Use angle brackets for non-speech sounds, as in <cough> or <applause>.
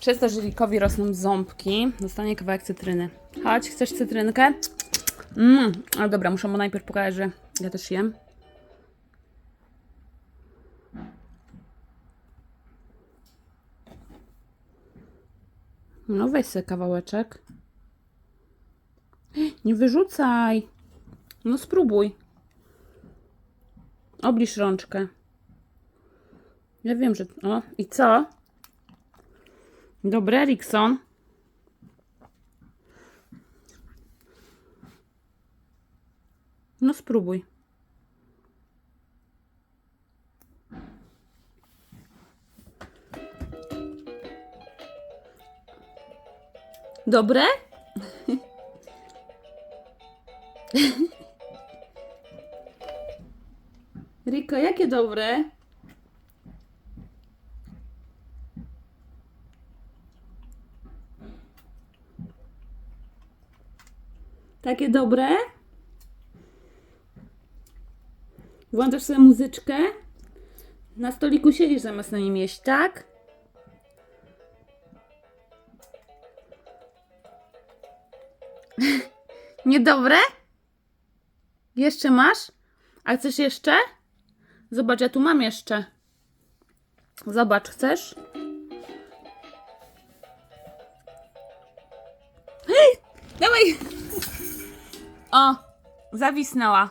Przez to, że Rikowi rosną ząbki, dostanie kawałek cytryny. Chodź, chcesz cytrynkę? Mmm, ale dobra, muszę mu najpierw pokazać, że ja też jem. No weź sobie kawałeczek. Nie wyrzucaj. No spróbuj. Obliż rączkę. Ja wiem, że... O, i co? Dobre, Erikson. No spróbuj. Dobre? Riko, jakie dobre? Takie dobre? Włączasz sobie muzyczkę? Na stoliku siedzisz zamiast na nim jeść, tak? <laughs> Niedobre? Jeszcze masz? A chcesz jeszcze? Zobacz, ja tu mam jeszcze. Zobacz, chcesz? Hej! Dawaj! O, zawisnęła.